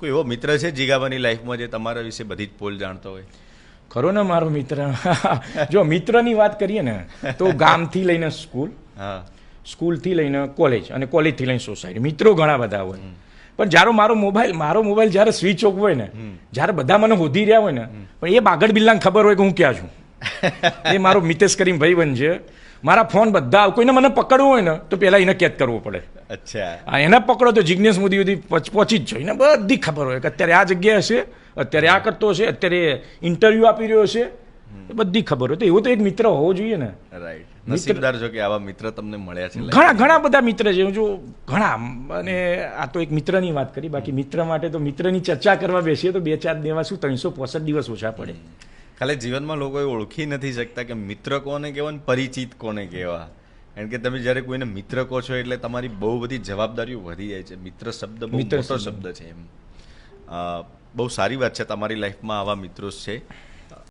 કોઈ એવો મિત્ર છે જીગાબાની લાઈફમાં જે તમારા વિશે બધી જ પોલ જાણતો હોય? ખરો ને મારો મિત્ર. જો મિત્રની વાત કરીએ ને તો ગામથી લઈને સ્કૂલ હા. સ્કૂલથી લઈને કોલેજ અને કોલેજથી લઈને સોસાયટી. મિત્રો ઘણા બધા હોય. પણ જ્યારે મારો મોબાઈલ મારો મોબાઈલ જ્યારે સ્વિચ ઓફ હોય ને જ્યારે બધા મને હોધી રહ્યા હોય ને પણ એ બાગડ બિલ્લાને ખબર હોય કે હું ક્યાં છું. એ મારો મિતેશ કરીને ભાઈબંધ છે. મારા ફોન બધા કોઈને મને પકડવું હોય ને તો પહેલાં એને કેદ કરવો પડે. અચ્છા. આ એને પકડો તો જિજ્ઞેશ મોદી સુધી પહોંચી જ જાય. એને બધી ખબર હોય કે અત્યારે આ જગ્યાએ હશે અત્યારે આ કરતો હશે અત્યારે ઇન્ટરવ્યૂ આપી રહ્યો છે બધી ખબર હોય. તો એવો તો એક મિત્ર હોવો જોઈએ ને. રાઈટ નસીબદાર છો કે આવા મિત્ર તમને મળ્યા છે ઘણા ઘણા બધા મિત્ર છે. હું જો ઘણા અને આ તો એક મિત્રની વાત કરી. બાકી મિત્ર માટે તો મિત્રની ચર્ચા કરવા બેસીએ તો બે ચાર દેવા શું ત્રણસો પોસઠ દિવસ ઓછા પડે. ખાલી જીવનમાં લોકો એ ઓળખી નથી શકતા કે મિત્ર કોને કહેવા ને પરિચિત કોને કહેવા કારણ કે તમે જ્યારે કોઈને મિત્ર કહો છો એટલે તમારી બહુ બધી જવાબદારીઓ વધી જાય છે. મિત્ર શબ્દ બહુ મોટો શબ્દ. છે એમ. બહુ સારી વાત છે તમારી લાઈફમાં આવા મિત્રો છે.